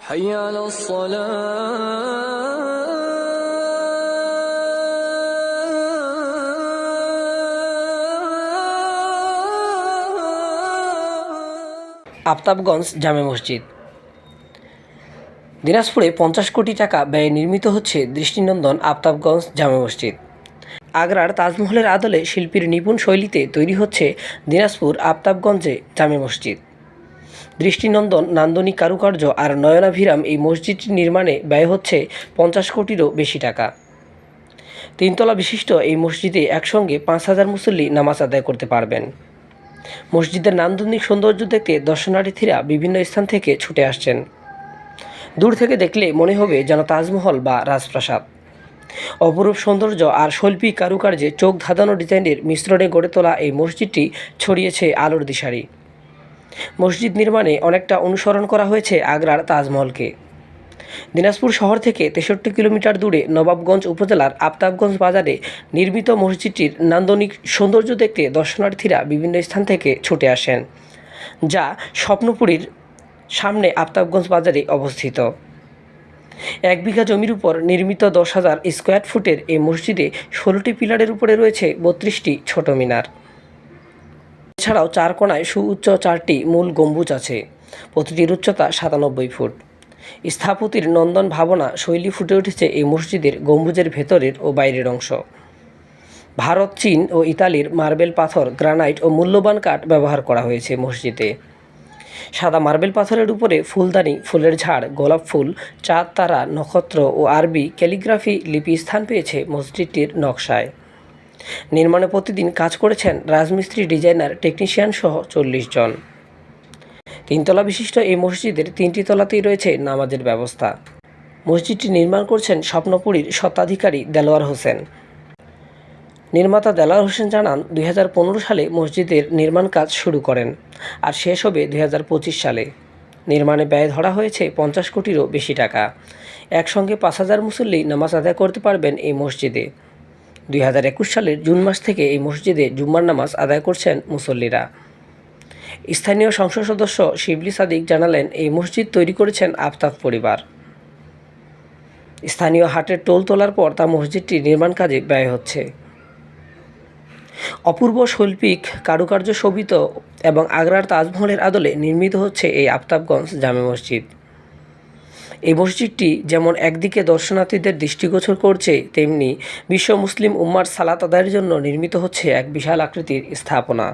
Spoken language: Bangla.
حي على الصلاة আফতাবগঞ্জ জামে মসজিদ দিনাজপুরে পঞ্চাশ কোটি টাকা ব্যয়ে নির্মিত হচ্ছে দৃষ্টিনন্দন আফতাবগঞ্জ জামে মসজিদ আগ্রার তাজমহলের আদলে শিল্পীর নিপুণ শৈলীতে তৈরি হচ্ছে দিনাজপুর আফতাবগঞ্জে জামে মসজিদ দৃষ্টিনন্দন, নান্দনিক কারুকার্য আর নয়নাভিরাম এই মসজিদটি নির্মাণে ব্যয় হচ্ছে পঞ্চাশ কোটিরও বেশি টাকা। তিনতলা বিশিষ্ট এই মসজিদে একসঙ্গে পাঁচ হাজার মুসল্লি নামাজ আদায় করতে পারবেন। মসজিদের নান্দনিক সৌন্দর্য দেখতে দর্শনার্থীরা বিভিন্ন স্থান থেকে ছুটে আসছেন। দূর থেকে দেখলে মনে হবে যেন তাজমহল বা রাজপ্রাসাদ। অপরূপ সৌন্দর্য আর শৈল্পিক কারুকার্যে চোখ ধাঁধানো ডিজাইনের মিশ্রণে গড়ে তোলা এই মসজিদটি ছড়িয়েছে আলোর দিশারি। মসজিদ নির্মাণে অনেকটা অনুসরণ করা হয়েছে আগ্রার তাজমহলকে। দিনাজপুর শহর থেকে তেষট্টি কিলোমিটার দূরে নবাবগঞ্জ উপজেলার আফতাবগঞ্জ বাজারে নির্মিত মসজিদটির নান্দনিক সৌন্দর্য দেখতে দর্শনার্থীরা বিভিন্ন স্থান থেকে ছুটে আসেন, যা স্বপ্নপুরীর সামনে আফতাবগঞ্জ বাজারে অবস্থিত। এক বিঘা জমির উপর নির্মিত দশ হাজার স্কোয়ার ফুটের এই মসজিদে ষোলোটি পিলারের উপরে রয়েছে বত্রিশটি ছোট মিনার। এছাড়াও চার কোণায় সুউচ্চ চারটি মূল গম্বুজ আছে। প্রতিটির উচ্চতা সাতানব্বই ফুট। স্থাপতির নন্দন ভাবনা শৈলী ফুটে উঠেছে এই মসজিদের গম্বুজের ভেতরের ও বাইরের অংশ। ভারত, চীন ও ইতালির মার্বেল পাথর, গ্রানাইট ও মূল্যবান কাঠ ব্যবহার করা হয়েছে মসজিদে। সাদা মার্বেল পাথরের উপরে ফুলদানি, ফুলের ঝাড়, গোলাপ ফুল, চাঁদ তারা, নক্ষত্র ও আরবি ক্যালিগ্রাফি লিপি স্থান পেয়েছে মসজিদটির নকশায়। নির্মাণে প্রতিদিন কাজ করেছেন রাজমিস্ত্রি, ডিজাইনার, টেকনিশিয়ান সহ চল্লিশ জন। তিনতলা বিশিষ্ট এই মসজিদের তিনটি তলাতেই রয়েছে নামাজের ব্যবস্থা। মসজিদটি নির্মাণ করছেন স্বপ্নপুরীর স্বত্বাধিকারী দেলোয়ার হোসেন। নির্মাতা দেলোয়ার হোসেন জানান, দুই হাজার পনেরো সালে মসজিদের নির্মাণ কাজ শুরু করেন আর শেষ হবে দুই হাজার পঁচিশ সালে। নির্মাণে ব্যয় ধরা হয়েছে পঞ্চাশ কোটিরও বেশি টাকা। একসঙ্গে পাঁচ হাজার মুসল্লি নামাজ আদায় করতে পারবেন এই মসজিদে। দুই হাজার একুশ সালের জুন মাস থেকে এই মসজিদে জুম্মার নামাজ আদায় করছেন মুসল্লিরা। স্থানীয় সংসদ সদস্য শিবলি সাদিক জানালেন, এই মসজিদ তৈরি করেছেন আফতাব পরিবার। স্থানীয় হাটের টোল তোলার পর তা মসজিদটি নির্মাণ কাজে ব্যয় হচ্ছে। অপূর্ব শৈল্পিক কারুকার্য শোভিত এবং আগ্রার তাজমহলের আদলে নির্মিত হচ্ছে এই আফতাবগঞ্জ জামে মসজিদ। এই মসজিদটি যেমন একদিকে দর্শনার্থীদের দৃষ্টিগোচর করছে, তেমনি বিশ্ব মুসলিম উম্মার সালাত আদায়ের জন্য নির্মিত হচ্ছে এক বিশাল আকৃতির স্থাপনা।